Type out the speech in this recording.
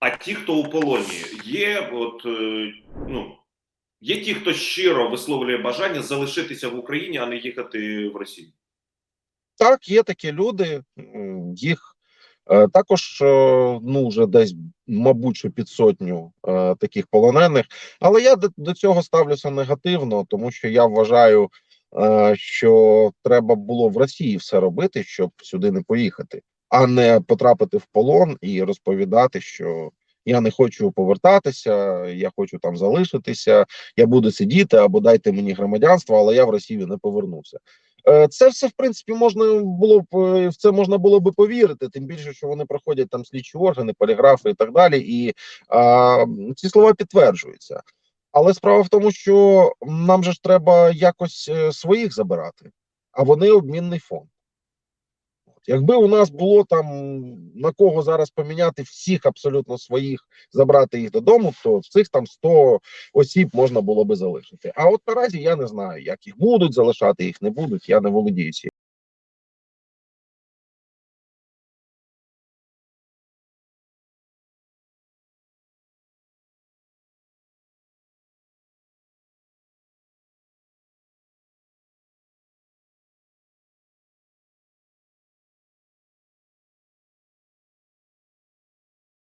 А ті, хто у полоні, є от е, ну є ті, хто щиро висловлює бажання залишитися в Україні, а не їхати в Росію. Так, є такі люди, їх е, також е, ну вже десь, мабуть, що під сотню таких полонених. Але я до, цього ставлюся негативно, тому що я вважаю, що треба було в Росії все робити, щоб сюди не поїхати, а не потрапити в полон і розповідати, що я не хочу повертатися, я хочу там залишитися, я буду сидіти або дайте мені громадянство, але я в Росію не повернуся. Е, Це все в принципі можна було б е, в це можна було би повірити, тим більше, що вони проходять там слідчі органи, поліграфи і так далі. І а, ці слова підтверджуються. Але справа в тому, що нам же ж треба якось е, своїх забирати, а вони обмінний фонд. Якби у нас було там на кого зараз поміняти всіх абсолютно своїх, забрати їх додому, то цих там 100 осіб можна було би залишити. А от наразі я не знаю, як їх будуть залишати, їх не будуть. Я не володію цією